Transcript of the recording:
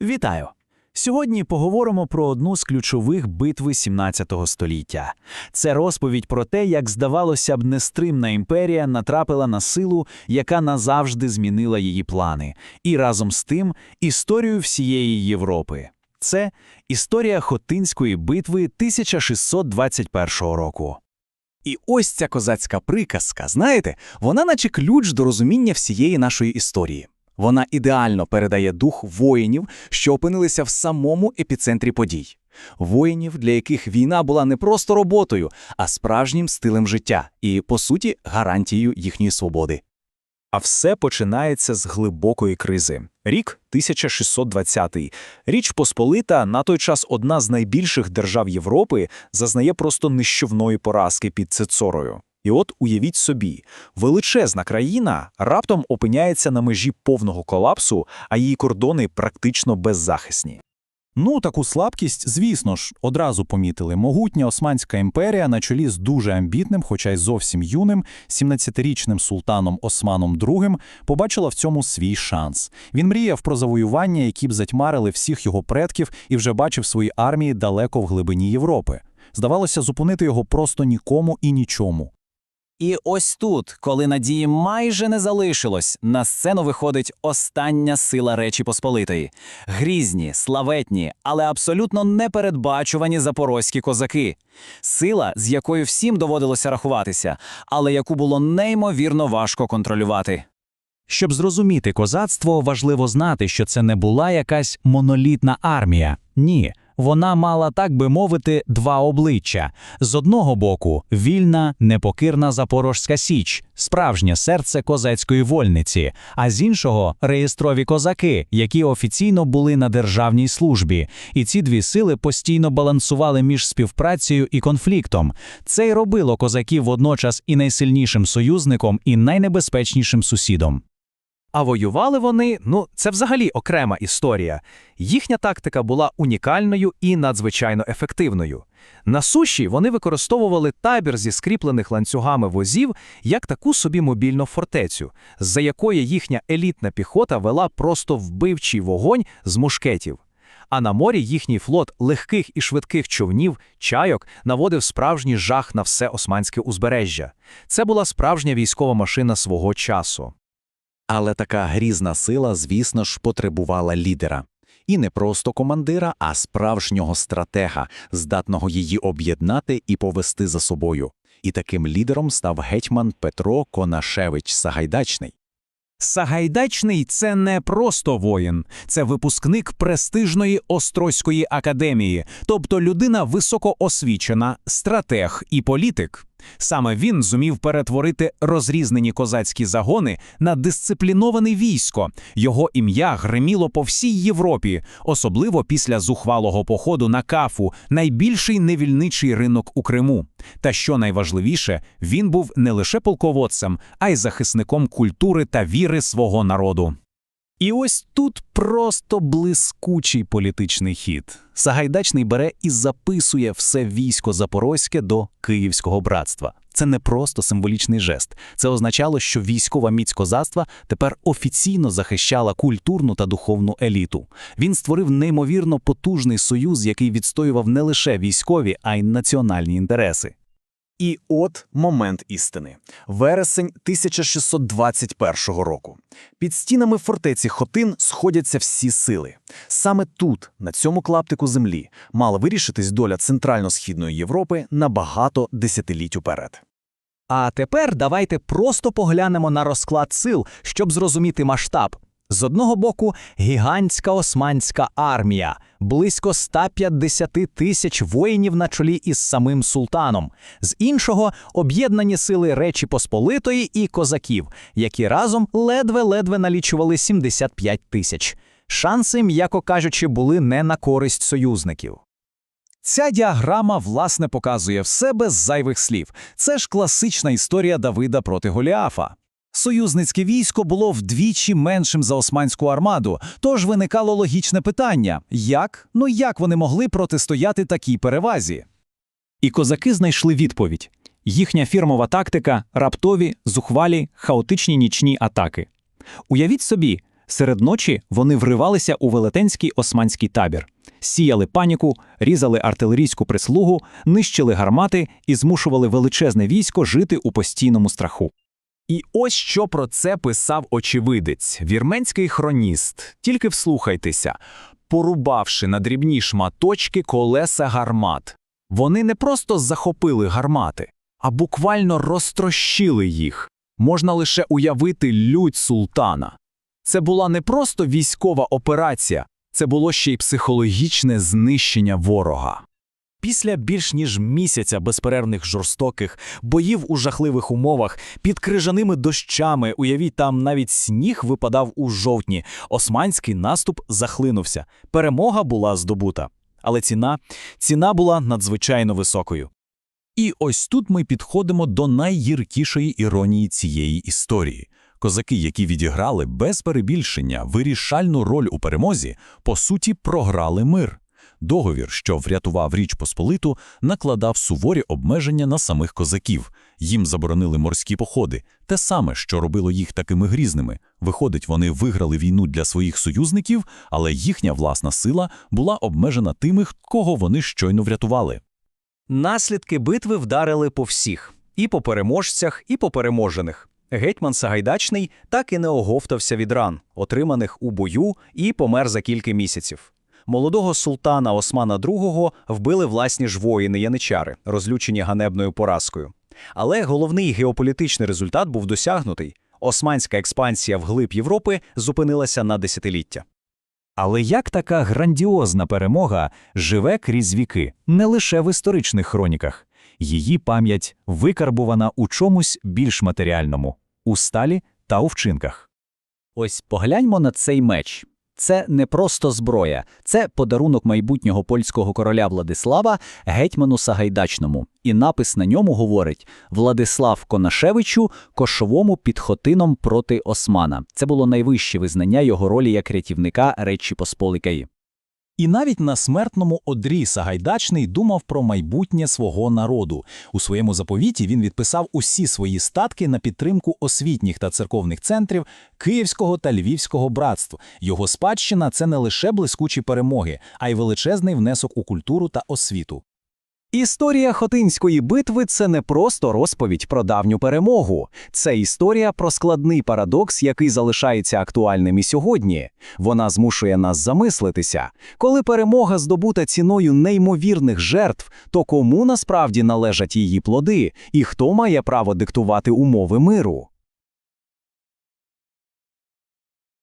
Вітаю! Сьогодні поговоримо про одну з ключових битви 17 століття. Це розповідь про те, як, здавалося б, нестримна імперія натрапила на силу, яка назавжди змінила її плани, і разом з тим історію всієї Європи. Це історія Хотинської битви 1621 року. І ось ця козацька приказка, знаєте, вона наче ключ до розуміння всієї нашої історії. Вона ідеально передає дух воїнів, що опинилися в самому епіцентрі подій. Воїнів, для яких війна була не просто роботою, а справжнім стилем життя і, по суті, гарантією їхньої свободи. А все починається з глибокої кризи. Рік 1620. Річ Посполита, на той час одна з найбільших держав Європи, зазнає просто нищівної поразки під Цицорою. І от уявіть собі, величезна країна раптом опиняється на межі повного колапсу, а її кордони практично беззахисні. Ну, таку слабкість, звісно ж, одразу помітили. Могутня Османська імперія на чолі з дуже амбітним, хоча й зовсім юним, 17-річним султаном Османом II побачила в цьому свій шанс. Він мріяв про завоювання, які б затьмарили всіх його предків, і вже бачив свої армії далеко в глибині Європи. Здавалося, зупинити його просто нікому і нічому. І ось тут, коли надії майже не залишилось, на сцену виходить остання сила Речі Посполитої. Грізні, славетні, але абсолютно непередбачувані запорозькі козаки. Сила, з якою всім доводилося рахуватися, але яку було неймовірно важко контролювати. Щоб зрозуміти козацтво, важливо знати, що це не була якась монолітна армія. Ні, вона мала, так би мовити, два обличчя. З одного боку вільна, непокирна Запорожська Січ, справжнє серце козацької вольниці, а з іншого реєстрові козаки, які офіційно були на державній службі. І ці дві сили постійно балансували між співпрацею і конфліктом. Це й робило козаків водночас і найсильнішим союзником, і найнебезпечнішим сусідом. А воювали вони, ну це взагалі окрема історія. Їхня тактика була унікальною і надзвичайно ефективною. На суші вони використовували табір зі скріплених ланцюгами возів як таку собі мобільну фортецю, з-за якої їхня елітна піхота вела просто вбивчий вогонь з мушкетів. А на морі їхній флот легких і швидких човнів, чайок, наводив справжній жах на все османське узбережжя. Це була справжня військова машина свого часу. Але така грізна сила, звісно ж, потребувала лідера. І не просто командира, а справжнього стратега, здатного її об'єднати і повести за собою. І таким лідером став гетьман Петро Конашевич Сагайдачний. Сагайдачний це не просто воїн, це випускник престижної Острозької академії, тобто людина високоосвічена, стратег і політик. Саме він зумів перетворити розрізнені козацькі загони на дисципліноване військо. Його ім'я гриміло по всій Європі, особливо після зухвалого походу на кафу, найбільший невільничий ринок у Криму. Та що найважливіше, він був не лише полководцем, а й захисником культури та віри свого народу. І ось тут просто блискучий політичний хід. Сагайдачний бере і записує все військо Запорозьке до Київського братства. Це не просто символічний жест. Це означало, що військова міць козацтва тепер офіційно захищала культурну та духовну еліту. Він створив неймовірно потужний союз, який відстоював не лише військові, а й національні інтереси. І от момент істини. Вересень 1621 року. Під стінами фортеці Хотин сходяться всі сили. Саме тут, на цьому клаптику землі, мала вирішитись доля Центрально-Східної Європи на багато десятиліть уперед. А тепер давайте просто поглянемо на розклад сил, щоб зрозуміти масштаб. З одного боку, гігантська османська армія, близько 150 тисяч воїнів на чолі із самим султаном, з іншого об'єднані сили Речі Посполитої і козаків, які разом ледве-ледве налічували 75 тисяч. Шанси, м'яко кажучи, були не на користь союзників. Ця діаграма, власне, показує все без зайвих слів. Це ж класична історія Давида проти Голіафа. Союзницьке військо було вдвічі меншим за османську армаду, тож виникало логічне питання: як? Ну як вони могли протистояти такій перевазі? І козаки знайшли відповідь. Їхня фірмова тактика раптові, зухвалі, хаотичні нічні атаки. Уявіть собі, Серед ночі вони вривалися у велетенський османський табір, сіяли паніку, різали артилерійську прислугу, нищили гармати і змушували величезне військо жити у постійному страху. І ось що про це писав очевидець, вірменський хроніст. Тільки вслухайтеся, порубавши на дрібні шматочки колеса гармат. Вони не просто захопили гармати, а буквально розтрощили їх. Можна лише уявити лють султана. Це була не просто військова операція, це було ще й психологічне знищення ворога. Після більш ніж місяця безперервних жорстоких боїв у жахливих умовах під крижаними дощами, уявіть, там навіть сніг випадав у жовтні. Османський наступ захлинувся. Перемога була здобута. Але ціна, ціна була надзвичайно високою. І ось тут ми підходимо до найгіркішої іронії цієї історії. Козаки, які відіграли без перебільшення вирішальну роль у перемозі, по суті, програли мир. Договір, що врятував Річ Посполиту, накладав суворі обмеження на самих козаків. Їм заборонили морські походи, те саме, що робило їх такими грізними. Виходить, вони виграли війну для своїх союзників, але їхня власна сила була обмежена тими, кого вони щойно врятували. Наслідки битви вдарили по всіх – і по переможцях, і по переможених. Гетьман Сагайдачний так і не оговтався від ран, отриманих у бою, і помер за кілька місяців. Молодого султана Османа II вбили власні ж воїни-яничари, розлючені ганебною поразкою. Але головний геополітичний результат був досягнутий. Османська експансія вглиб Європи зупинилася на десятиліття. Але як така грандіозна перемога живе крізь віки, не лише в історичних хроніках. Її пам'ять викарбувана у чомусь більш матеріальному – у сталі та у вчинках. Ось погляньмо на цей меч. Це не просто зброя, це подарунок майбутнього польського короля Владислава гетьману Сагайдачному. І напис на ньому говорить Владислав Конашевичу кошовому підхотином проти Османа. Це було найвище визнання його ролі як рятівника Речі Посполитої. І навіть на смертному одрі Сагайдачний думав про майбутнє свого народу. У своєму заповіті він відписав усі свої статки на підтримку освітніх та церковних центрів Київського та Львівського братств. Його спадщина це не лише блискучі перемоги, а й величезний внесок у культуру та освіту. Історія Хотинської битви це не просто розповідь про давню перемогу. Це історія про складний парадокс, який залишається актуальним і сьогодні. Вона змушує нас замислитися. Коли перемога здобута ціною неймовірних жертв, то кому насправді належать її плоди і хто має право диктувати умови миру?